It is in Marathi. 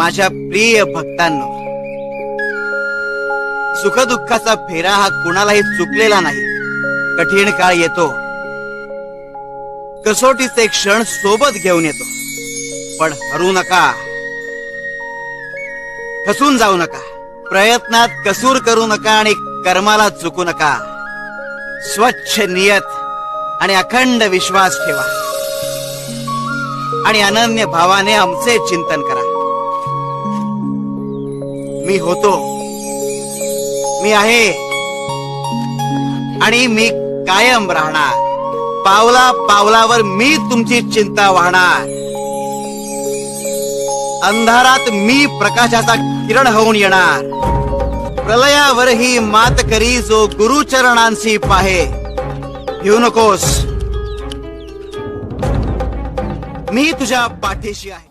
माझ्या प्रिय भक्तांनो सुखदुःखाचा फेरा हा कुणालाही चुकलेला नाही. कठीण काळ येतो. कसोटीचे क्षण सोबत घेऊन येतो. पण हरू नका. खसून जाऊ नका. प्रयत्नात कसूर करू नका आणि कर्माला चुकू नका. स्वच्छ नियत आणि अखंड विश्वास ठेवा. आणि अनन्य भावाने आमचे चिंतन करा. मी होतो. मी आहे. आणि मी कायम राहणार. पावला पावलावर मी तुमची चिंता वाहणार. अंधारात मी प्रकाशाचा किरण होऊन येणार. प्रलयावरही मात करी जो गुरुचरणांशी पाहे. घेऊ नकोस. मी तुझ्या पाठीशी आहे.